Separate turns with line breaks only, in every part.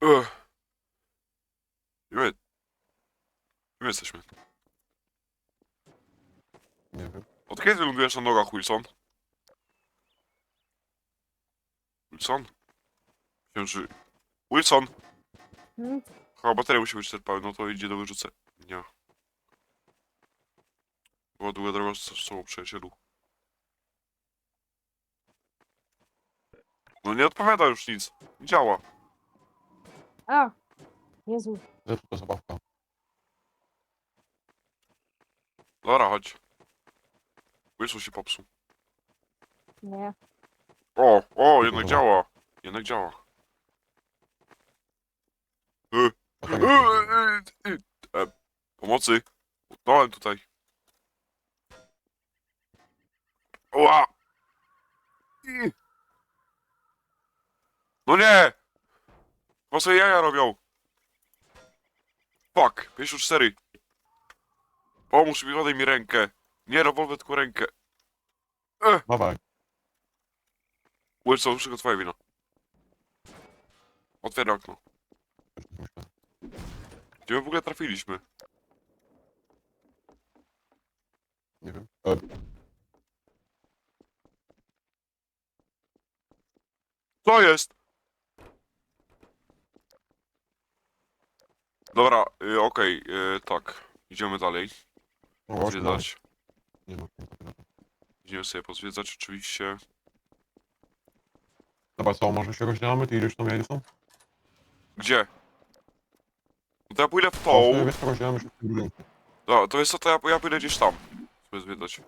Ugh. Gdzie my... Gdzie my jesteśmy?
Nie wiem.
Od kiedy lądujesz na nogach, Wilson? Wilson? Wiem, że... Wilson!
Hmm?
Chyba bateria musi być wyczerpana, no to idzie do wyrzucenia. Była długa droga z sobą, przyjacielu. No nie odpowiada już nic. Nie działa.
A! Jezu.
Zepsuta zabawka.
Dobra, chodź. Wilson się popsuł.
Nie.
O, o, jednak
Dobra.
działa. Jednak działa. E,
jest.
e, e, e, Pomocy. Utknąłem tutaj. Ła! I. No nie! Chyba sobie jaja robią. Fuck, 54. Pomóż mi, oddaj mi rękę. Nie rewolwer, tylko rękę.
Dawaj.
Wilson, wszystko twoja wina. Otwieraj okno. Gdzie my w ogóle trafiliśmy?
Nie wiem. E,
Co jest? Dobra, y, okej, y, tak. Idziemy dalej.
no właśnie,
Zwiedzać.
Nie ma. nie ma.
Idziemy sobie pozwiedzać oczywiście.
Dobra, co, może się rozdzielamy? Ty idziesz tam, ja jestem?
Gdzie? No to ja pójdę w
O,
tą.
wiesz, rozdzielamy się w tym budynku.
No, to jest to, to ja, ja pójdę gdzieś tam. Sobie zwiedzać.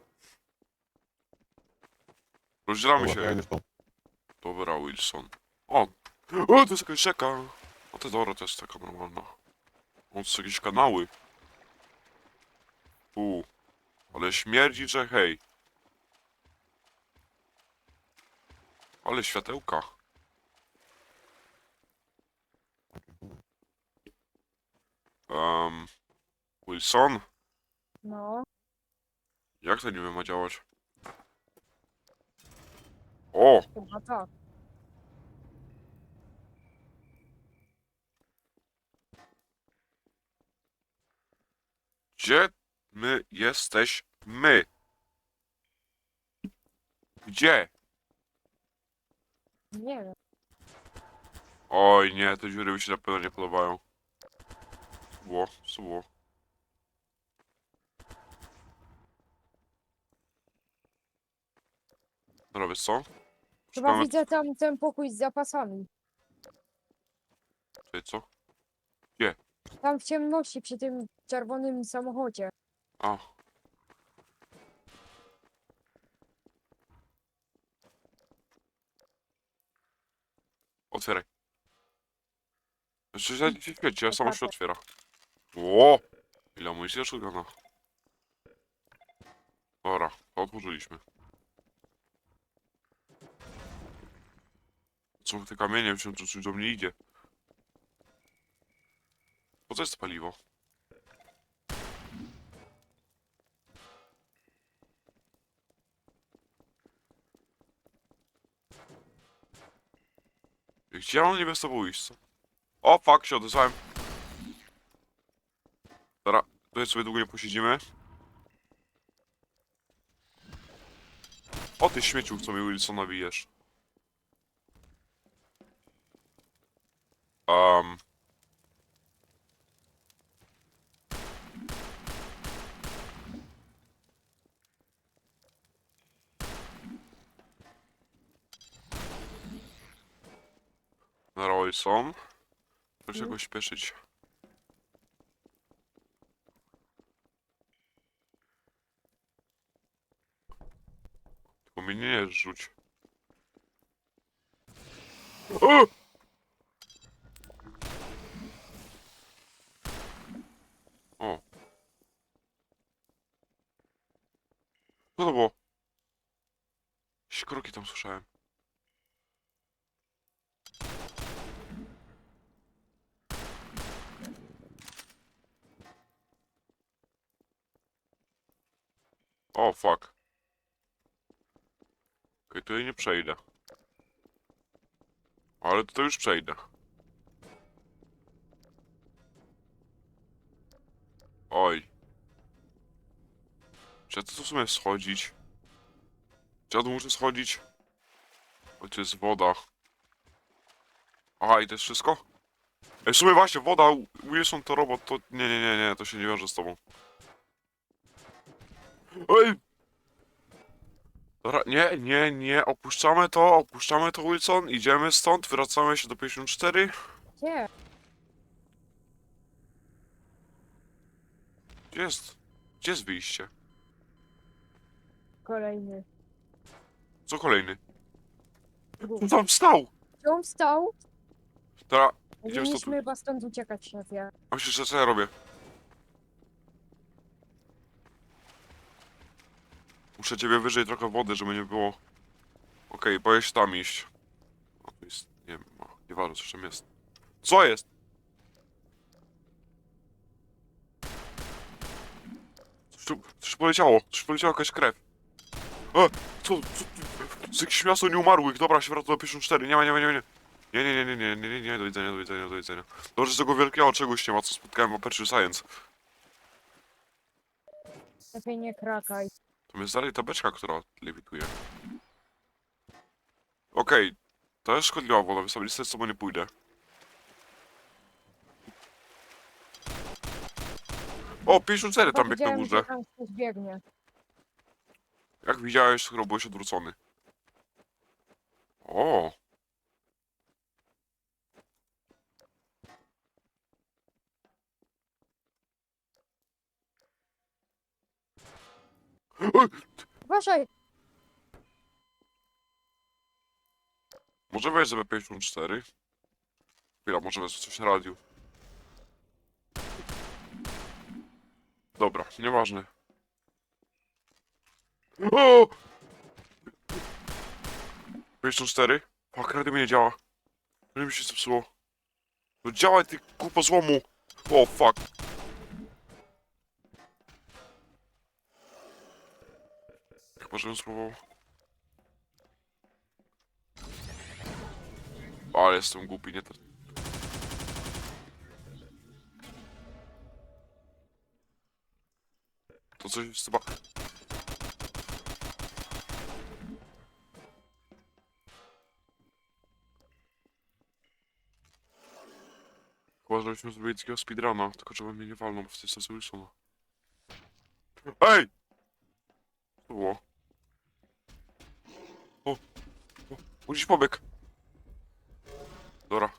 Rozdzielamy
Dobra, ja
się.
idę stąd.
Dobra, Wilson. O! O, to jest jakaś rzeka! No to dobra, to jest taka normalna. O, to są jakieś kanały. U, ale śmierdzi, że hej. Ale światełka. Um, Wilson?
No.
Jak to niby ma działać? O!
Chyba tak.
Gdzie my jesteśmy? Gdzie?
Nie wiem.
Oj nie, te dziury mi się na pewno nie podobają. Było? Co było? Wiesz co?
Chyba
Szukamy
widzę tam ten pokój z zapasami.
tutaj, co?
Tam w ciemności przy tym czerwonym samochodzie.
A. Otwieraj. Jeszcze się się świeci, a samo się otwiera. Ło! Ile amunicji do shotguna. Dobra, to otworzyliśmy. Co te kamienie, że coś do mnie idzie. Po co jest to paliwo? Gdzie mam niby z tobą iść, co? O, fuck, się odezwałem. Dobra, tutaj sobie długo nie posiedzimy. O, ty śmieciu, co mi Wilsona bijesz. Um. Royson. Proszę
Mm.
go śpieszyć. Tylko mnie nie rzuć. O! O. Co to było? Jakieś kroki tam słyszałem. O, fuck. Okej, tutaj nie przejdę. Ale tutaj już przejdę. Oj. Czy ja tu w sumie schodzić? Czy ja tu muszę schodzić? O, tu jest woda. Aha, i to jest wszystko? Ej, w sumie właśnie, woda, Wilson to robot, to... Nie, nie, nie, nie, to się nie wiąże z tobą. Ej! Dobra, nie, nie, nie, opuszczamy to, opuszczamy to, Wilson, idziemy stąd, wracamy się do 54.
Gdzie?
Gdzie jest? Gdzie jest wyjście?
Kolejny.
Co kolejny?
Dwóch.
On tam stał!
Czy on wstał?
Teraz, Idziemy stąd.
Powinniśmy chyba stąd uciekać, szefie.
myślisz, że co ja robię? Muszę ciebie wyżej trochę wody, żeby nie było... Okej, okay, boję się tam iść. O, tu jest... nie wiem, nie walę, coś tam jest. Co jest? Coś tu... coś poleciało, coś poleciało, jakaś krew. E, co, co... Z jakichś miasto nieumarłych, dobra, się wraca do 54, nie ma, nie ma, nie ma, nie nie, nie, nie, nie, nie, nie, nie, do widzenia, do widzenia, do widzenia. Dobrze, że tego wielkiego czegoś nie ma, co spotkałem w Aperture Science.
Lepiej nie krakaj.
Tam jest dalej ta beczka, która lewituje. Okej, to jest szkodliwa woda, więc sobie niestety z tobą nie pójdę. O, 54 tam biegł na górze.
że tam ktoś biegnie.
Jak widziałeś, skoro byłeś odwrócony. O!
Uważaj!
Może weź sobie 54? Chwila, może wezmę coś na radiu. Dobra, nieważne. O! 54? Fuck, radio mi nie działa. Radio mi się zepsuło. No działaj ty kupo złomu! O fuck. Chyba, żebym spróbował. Ale jestem głupi, nie to. To coś jest chyba... Chyba, żebyśmy zrobili takiego speedruna, tylko żeby mnie nie walną w tej stacji. Ej! To było? O! O! Gdzieś pobieg! Dobra.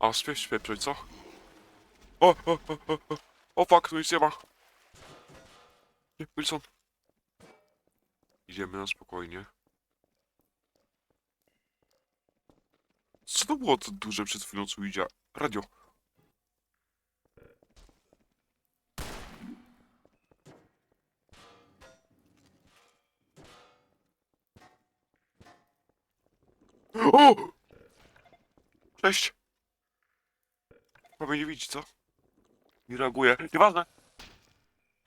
A, śpiew, śpiewczej, co? O, o, o, o, o, o, fuck, tu nic nie ma. Nie, Wilson. Idziemy na spokojnie. Co to było to duże przed chwilą, co idzie? Radio. O! Cześć. Mnie nie widzi, co? Nie reaguje. Nieważne.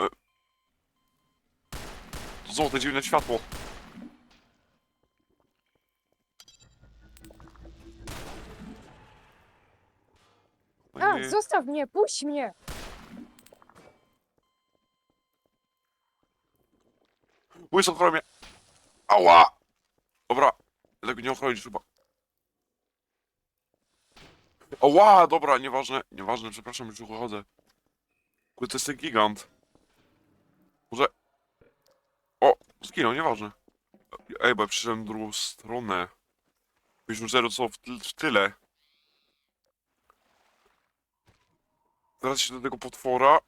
E. To złote dziwne światło. O
A,
nie.
zostaw mnie, puść mnie!
Wilson, chroni mnie. Ała! Dobra. Tego nie ochronić chyba. Ała, dobra, nieważne, nieważne, przepraszam, już wychodzę. Kurde, to jest ten gigant. Może... O, zginął, nieważne. Ej, bo ja przyszedłem drugą stronę. Byliśmy zero co w, w tyle. Teraz się do tego potwora.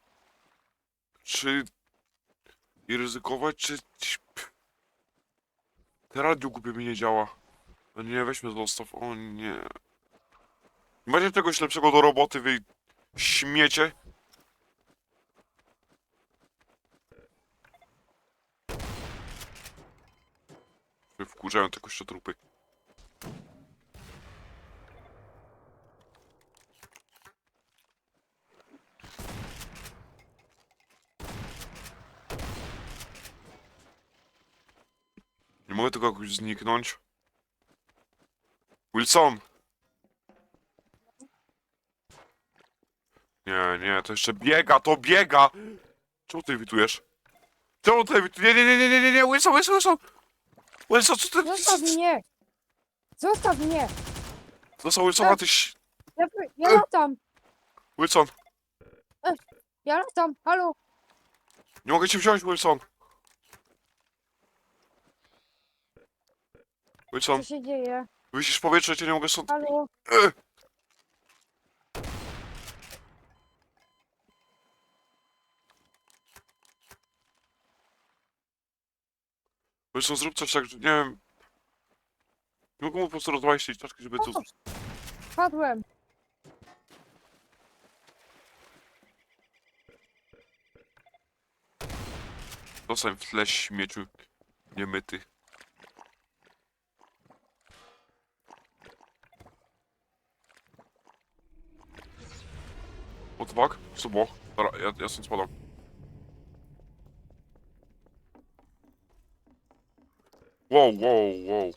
Czy... I ryzykować, czy... Te radio głupie mi nie działa. No nie, weźmy zostaw, o nie. Macie czegoś lepszego do roboty, wy śmiecie? Wkurzają te kościotrupy. Nie mogę tego jakoś zniknąć. Wilson! Nie, to jeszcze biega, to biega! Czemu ty witujesz? Czemu ty witujesz? Nie, nie, nie, nie, nie, nie, Wilson, Wilson, Wilson! Wilson, co ty...
Zostaw mnie! Zostaw mnie!
Został Wilson, a tyś...
Ja, ja latam!
Wilson,
Ja latam! Halo!
nie mogę cię wziąć, Wilson! Wilson,
Co się dzieje?
wisisz w powietrze, cię nie mogę stąd...
Halo?
Ech. Wilson, zrób coś tak, że nie wiem... Nie mogę mu po prostu tej czaszki, żeby to...
Padłem!
Zostań w tle śmieciu niemyty. What the fuck? Co było? Dobra, ja, ja stąd spadam. Wow, wow, wow.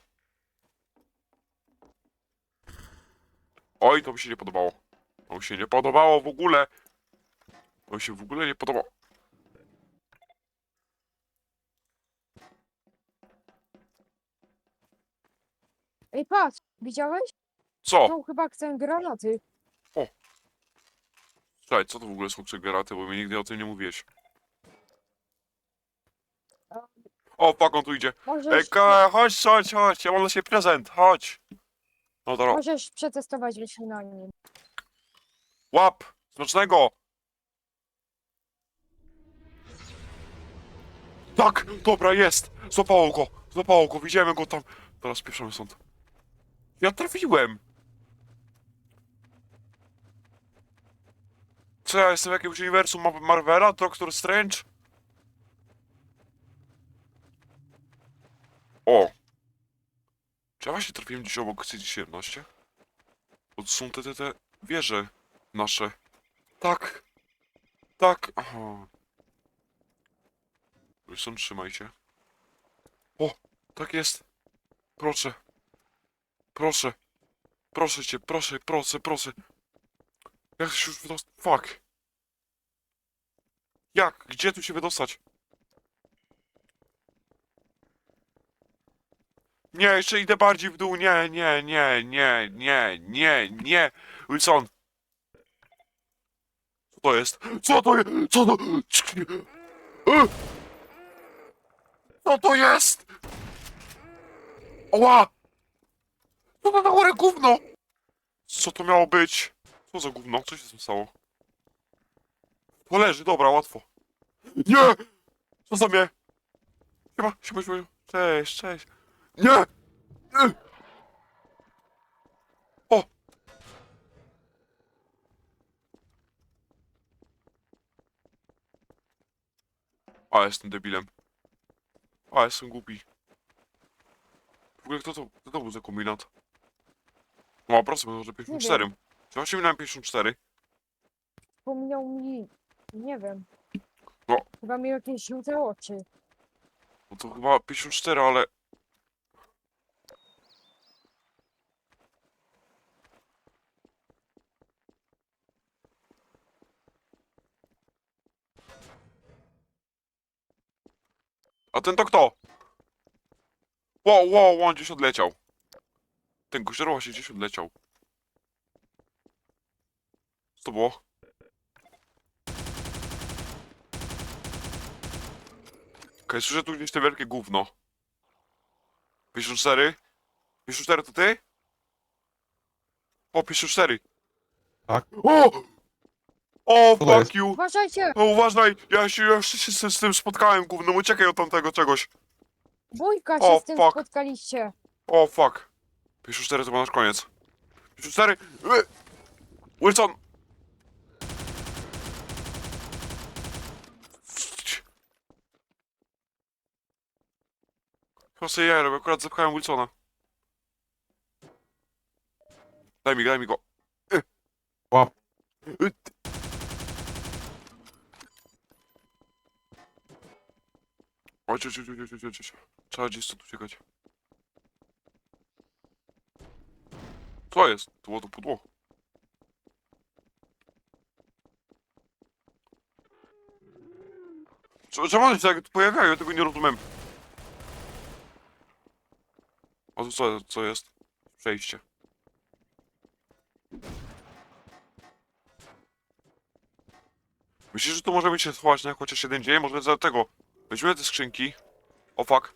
Oj, to mi się nie podobało. To mi się nie podobało w ogóle. To mi się w ogóle nie podobało.
Ej, patrz! Widziałeś?
Co?
Chyba chcę granaty.
Słuchaj, co to w ogóle są przegaraty, bo mi nigdy o tym nie mówiłeś. O, fuck, on tu idzie.
Możesz,
ka, chodź, chodź, chodź, ja mam dla siebie prezent, chodź. No dobra,
możesz przetestować wyświetlanie.
łap, smacznego. Tak, dobra, jest. Złapało go, złapało go, widziałem go tam. Teraz pieszemy stąd. Ja trafiłem. Co, ja jestem w jakimś uniwersum Mar- Marvela, Doctor Strange? O! Czy ja właśnie trafiłem gdzieś obok C-17? Bo to są te, te, te wieże nasze. Tak! Tak! Aha. Wilson, trzymaj się. O! Tak jest! Proszę! Proszę! Proszę cię, proszę, proszę, proszę! Jak się już wydostać? Fuck! Jak? Gdzie tu się wydostać? Nie, jeszcze idę bardziej w dół. Nie, nie, nie, nie, nie, nie, nie. Wilson. Co to jest? Co to jest? Co to? Co to jest? Oła! Co to na chore gówno? Co to miało być? Co za gówno? Co się z tym stało? To leży, dobra, łatwo. Nie! Co za mnie? Siema, siema. Cześć, cześć. Nie! Nie! O! A, jestem debilem. A, jestem głupi. W ogóle kto to, kto to był za kombinat? No, proszę, może 54. Czy się minąłem 54?
Wspomniał mi... Nie wiem.
No.
Chyba miał jakieś żółte oczy.
No to chyba 54, ale... ten to kto? Wow, wow, on gdzieś odleciał. Ten kościerła się gdzieś odleciał. Co to było? Okej, słyszę tu gdzieś te wielkie gówno. 54? 54 to ty? O, 54.
Tak.
O! O, fuck
jest?
you!
Uważajcie!
O, uważaj! Ja się, ja się z, z tym spotkałem, gówno, uciekaj od tamtego czegoś.
Bójka się
O,
z tym
fuck.
spotkaliście.
O, fuck. 54 to był nasz koniec. 54! Y! Wilson! Chyba sobie jaja robię, akurat zapchałem Wilsona. Daj mi, daj mi go. Y!
Łap.
Y, ty- Chodź, chodź, chodź, chodź, chodź, chodź. Trzeba gdzieś stąd uciekać. Co jest? To było to pudło. Czemu one się tak pojawiają? Ja tego nie rozumiem. O, co, co jest? Przejście. Myślisz, że tu możemy się schować na chociaż jeden dzień? Może za tego Weźmiemy te skrzynki. O fuck.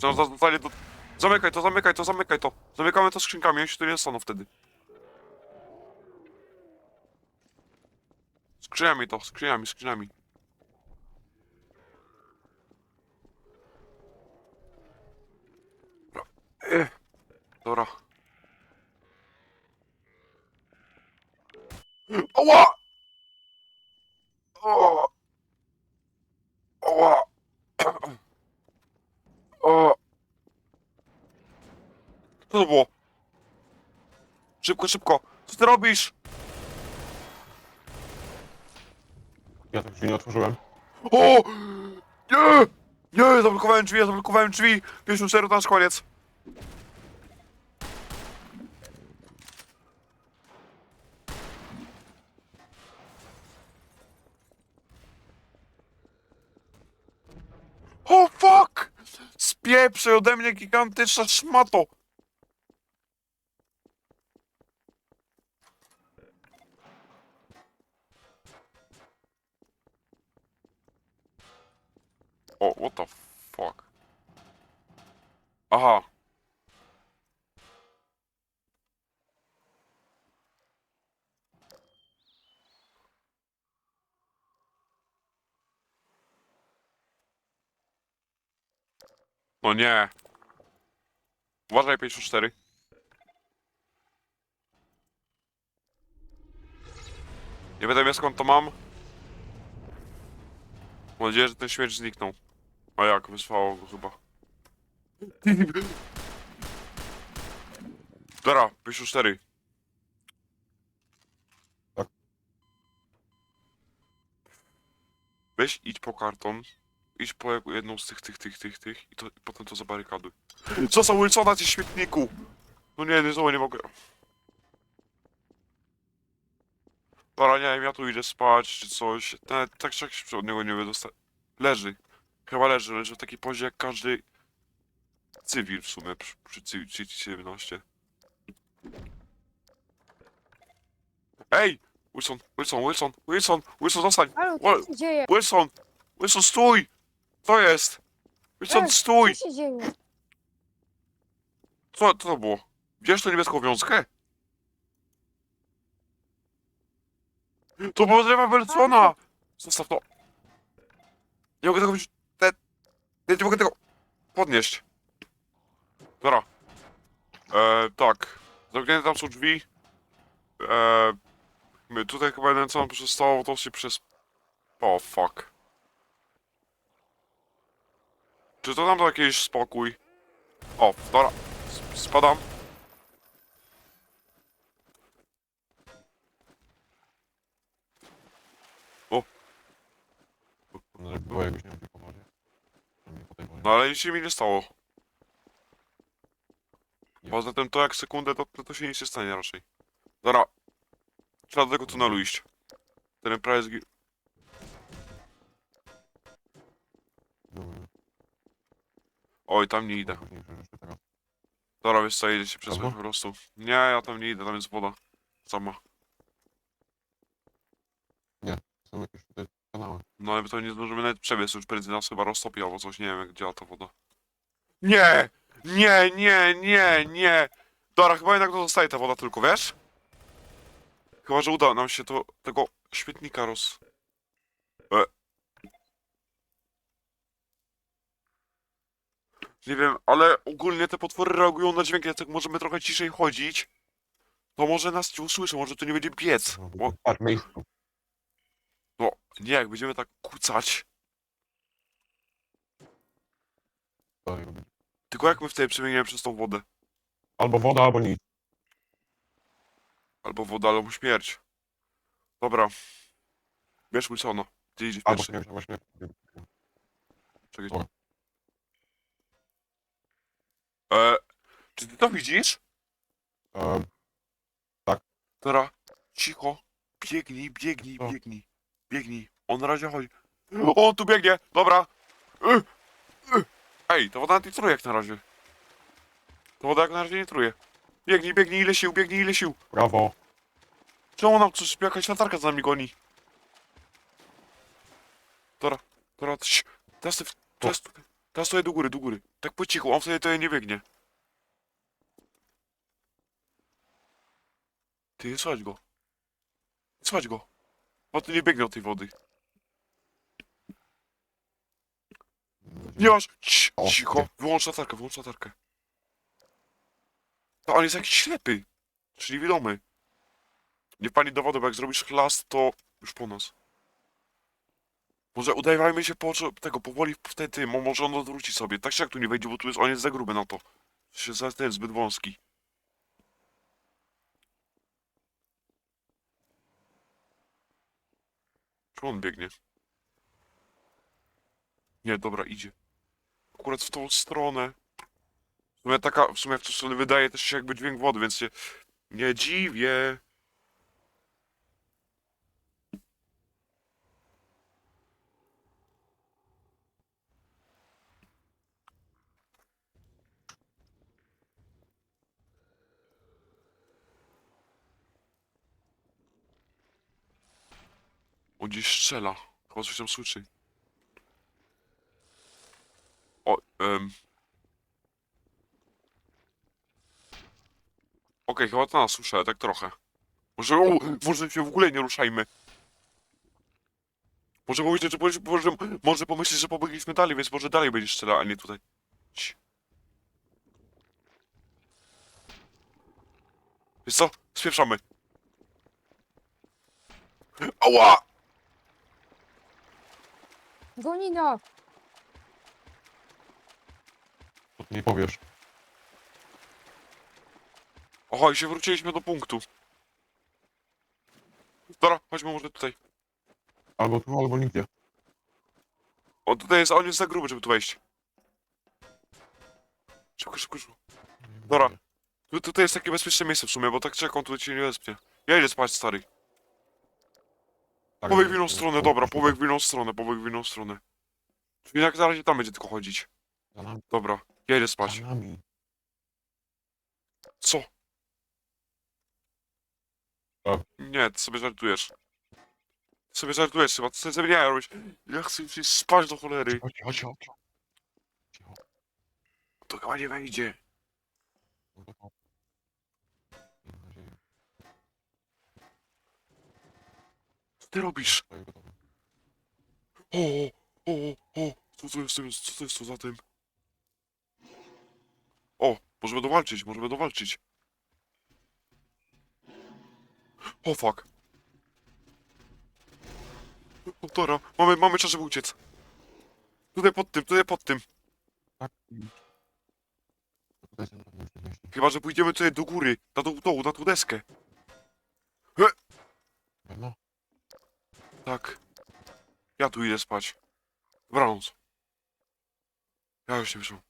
Co za do... Zamykaj to, zamykaj to, zamykaj to. Zamykamy to skrzynkami, oni się tu nie staną wtedy. Skrzyniami to, skrzyniami, skrzyniami. Dobra. Ech. Dobra. Ała! O! Ała! O! Co to było? Szybko, szybko! Co ty robisz?
Ja tych drzwi nie otworzyłem.
O! Nie! Nie! Zablokowałem drzwi, ja zablokowałem drzwi! Pierwszy cztery to nasz koniec. O fuck! Spieprzaj ode mnie gigantyczna szmato! O, what the fuck? Aha. No nie. Uważaj 54. Nie wiadomo skąd to mam. Mam nadzieję, że ten śmierć zniknął. A jak? Wysłało go chyba. Dobra, 54.
Tak.
Weź idź po karton. Idź po jedną z tych, tych, tych, tych, tych i, to, i potem to zabarykaduj. Co za Wilsona, ty śmietniku! No nie, nie, znowu nie mogę. Dobra, nie wiem, ja tu idę spać, czy coś. Ten, tak czy jak się od niego nie wydostać. Leży. Chyba leży, leży w takiej pozie jak każdy cywil w sumie przy, przy cy- 17. Ej! Wilson, Wilson, Wilson, Wilson, Wilson, zostań!
Się dzieje?
Wilson! Wilson, stój! Co jest? Wilson, stój!
Co się dzieje?
Co, to było? Wiesz tę niebieską wiązkę? To było drzewa Wilsona! Zostaw to. Nie mogę tego wziąć. Te... Nie, nie mogę tego podnieść. Dobra. E, tak. Zamknięte tam są drzwi. E, my tutaj chyba jeden co nam przestało, to się przez... O, fuck. Czy to nam da jakiś spokój? O, dobra. Sp- Spadam.
Wodzie.
No ale nic się mi nie stało. Poza tym to jak sekundę, to, to się nic nie stanie raczej. Dobra. Trzeba do tego tunelu iść. Ten prawie Oj, tam nie idę. Dobra, wiesz co, jedzie się przez po prostu. Nie, ja tam nie idę, tam jest woda. Sama.
Są jakieś tutaj kanały.
No ale to nie zdążymy nawet przebiec, już prędzej nas chyba roztopi albo coś, nie wiem jak działa ta woda. Nie! Nie, nie, nie, nie! Dobra, chyba jednak to zostaje ta woda tylko, wiesz? Chyba, że uda nam się to, tego śmietnika roz... E. Nie wiem, ale ogólnie te potwory reagują na dźwięk, jak możemy trochę ciszej chodzić, to może nas nie usłyszą, może to nie będzie biec. Bo,
Patrz, miejscu.
no, nie, jak będziemy tak kucać, tylko jak my wtedy przemieniemy przez tą wodę?
Albo woda, albo nic.
Albo woda, albo śmierć. Dobra. Bierz Wilsona. Ty idziesz
Albo
pierwszy.
śmierć, albo śmierć.
Czekaj.
Dobra.
E, czy ty to widzisz?
Um,
Dobra. Cicho. Biegnij, biegnij,
Co?
biegnij. Biegnij. On na razie chodzi. O, on tu biegnie, dobra. Y, y. Ej, to woda nawet nie truje jak na razie. To woda jak na razie nie truje. Biegnij, biegnij, ile sił, biegnij, ile sił.
Brawo.
Czemu nam coś, jakaś latarka za nami goni? Dobra, dobra, cii. teraz, ty- teraz, teraz tutaj do góry, do góry. Tak po cichu, on wtedy tutaj nie biegnie. Ty, słuchaj go. Słuchaj go. Bo ty nie biegnie od tej wody. Nie masz. Cii,
O,
cicho. Wyłącz latarkę, wyłącz latarkę. To on jest jakiś ślepy. Czyli widomy. Nie pani dowodu, bo jak zrobisz chlas, to już po nas. Może udajajmy się po tego powoli w ten tym, mo- może on odwróci sobie. Tak się jak tu nie wejdzie, bo tu jest on jest za gruby na to. Się za ten zbyt wąski. Czy on biegnie? Nie, dobra, idzie. Akurat w tą stronę. W sumie taka, w sumie w tą stronę wydaje też się jakby dźwięk wody, więc się nie dziwię. On gdzieś strzela. Chyba coś tam słyszy. O, em. Okej, chyba to nas słyszę, tak trochę. Może, o, może się w ogóle nie ruszajmy. Może pomyśleć, że, może, może, pomyśleć, że pobiegliśmy dalej, więc może dalej będziesz strzelał, a nie tutaj. Ci. Wiesz co? Spieprzamy. Ała!
Goni!
Co ty mi powiesz?
Oho, i się wróciliśmy do punktu. Dobra, chodźmy może tutaj.
Albo tu, albo nigdzie.
O, tutaj jest, on jest za gruby, żeby tu wejść. Szybko, szybko, szybko. Dobra. Tu, tutaj jest takie bezpieczne miejsce w sumie, bo tak czekam, tutaj cię nie wespnie. Ja idę spać, stary.
Tak,
Pobieg w inną stronę, dobra, pobieg w inną stronę, pobieg w inną stronę. Czyli jak na razie tam będzie tylko chodzić.
Za nami.
Dobra, ja idę spać.
Za nami.
Co? Nie, ty sobie żartujesz. Ty sobie żartujesz chyba, ty sobie ze mnie nie robisz. Ja chcę już iść spać do cholery.
Chodź, chodź, chodź.
To chyba nie wejdzie. Ty robisz? O, o, o, co to jest, co jest to za tym? O, możemy dowalczyć, możemy dowalczyć. O, fuck. O, Dobra, mamy, mamy czas, żeby uciec. Tutaj pod tym, tutaj pod tym. Chyba, że pójdziemy tutaj do góry, na tą na tą deskę.
Pewno?
Tak. Ja tu idę spać. Dobranoc. Ja już nie wyszłam.